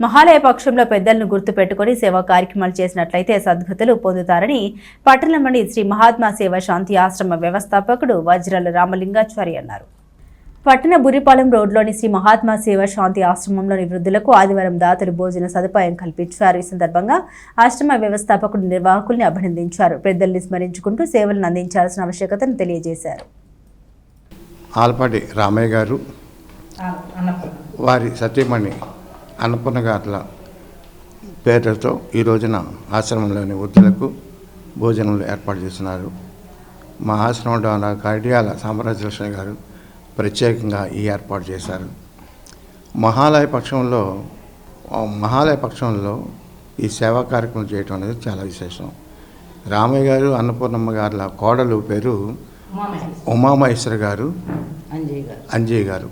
మహాలయ పక్షంలో పెద్దలను గుర్తుపెట్టుకుని సేవా కార్యక్రమాలు చేసినట్లయితే సద్గతులు పొందుతారని పట్టణంలోని శ్రీ మహాత్మా సేవ శాంతి ఆశ్రమ వ్యవస్థాపకుడు వజ్రాల రామలింగాచారి అన్నారు. పట్టణ బురిపాలెం రోడ్లోని శ్రీ మహాత్మా సేవ శాంతి ఆశ్రమంలోని వృద్ధులకు ఆదివారం దాతలు భోజన సదుపాయం కల్పించారు. ఈ సందర్భంగా ఆశ్రమ వ్యవస్థాపకుడు నిర్వాహకుల్ని అభినందించారు. పెద్దల్ని స్మరించుకుంటూ సేవలను అందించాల్సిన ఆవశ్యకతను తెలియజేశారు. ఆల్పాటి రామయ్య గారు వారి సతీమణి అన్నపూర్ణ గారుల పేరుతో ఈ రోజున ఆశ్రమంలోని వృద్ధులకు భోజనాలు ఏర్పాటు చేస్తున్నారు. మా ఆశ్రమం ద్వారా కడియాల సామ్రాజ్యలక్ష్మి గారు ప్రత్యేకంగా ఈ ఏర్పాటు చేశారు. మహాలయ పక్షంలో మహాలయ పక్షంలో ఈ సేవా కార్యక్రమం చేయటం అనేది చాలా విశేషం. రామయ్య గారు అన్నపూర్ణమ్మ గారుల కోడలు పేరు ఉమామహేశ్వర. గారు గారు. అంజయ్ గారు.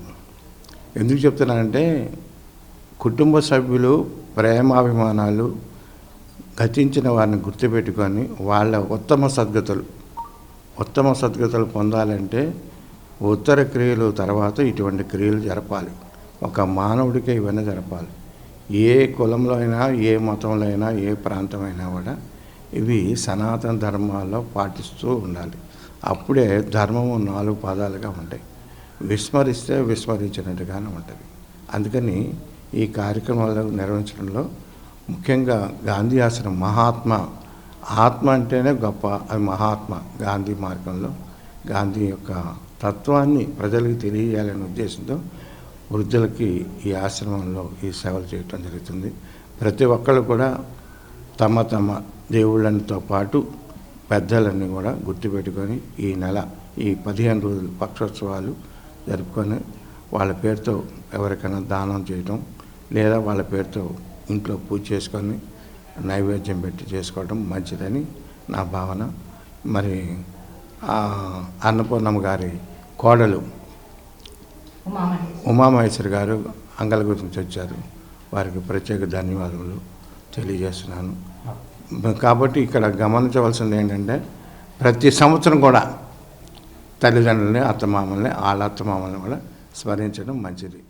ఎందుకు చెప్తున్నానంటే కుటుంబ సభ్యులు ప్రేమాభిమానాలు గతించిన వారిని గుర్తుపెట్టుకొని వాళ్ళ ఉత్తమ సద్గతులు ఉత్తమ సద్గతులు పొందాలంటే ఉత్తర క్రియలు తర్వాత ఇటువంటి క్రియలు జరపాలి. ఒక మానవుడికి ఇవన్నీ జరపాలి. ఏ కులంలో అయినా ఏ మతంలో అయినా ఏ ప్రాంతమైనా కూడా ఇవి సనాతన ధర్మాల్లో పాటిస్తూ ఉండాలి. అప్పుడే ధర్మము నాలుగు పాదాలుగా ఉంటాయి. విస్మరిస్తే విస్మరించినట్టుగానే ఉంటుంది. అందుకని ఈ కార్యక్రమాలు నిర్వహించడంలో ముఖ్యంగా గాంధీ ఆశ్రమం మహాత్మ ఆత్మ అంటేనే గొప్ప అది మహాత్మ గాంధీ మార్గంలో గాంధీ యొక్క తత్వాన్ని ప్రజలకు తెలియజేయాలనే ఉద్దేశంతో వృద్ధులకి ఈ ఆశ్రమంలో ఈ సేవలు చేయటం జరుగుతుంది. ప్రతి ఒక్కళ్ళు కూడా తమ తమ దేవుళ్ళనితో పాటు పెద్దలన్నీ కూడా గుర్తుపెట్టుకొని ఈ నెల ఈ పదిహేను రోజులు పక్షోత్సవాలు జరుపుకొని వాళ్ళ పేరుతో ఎవరికైనా దానం చేయటం లేదా వాళ్ళ పేరుతో ఇంట్లో పూజ చేసుకొని నైవేద్యం పెట్టి చేసుకోవడం మంచిదని నా భావన. మరి అన్నపూర్ణమ్మ గారి కోడలు ఉమామహేశ్వరి గారు అంగల గురించి వచ్చారు. వారికి ప్రత్యేక ధన్యవాదములు తెలియజేస్తున్నాను. కాబట్టి ఇక్కడ గమనించవలసింది ఏంటంటే ప్రతి సంవత్సరం కూడా తల్లిదండ్రులని అత్తమామల్ని వాళ్ళ అత్తమామల్ని కూడా స్మరించడం మంచిది.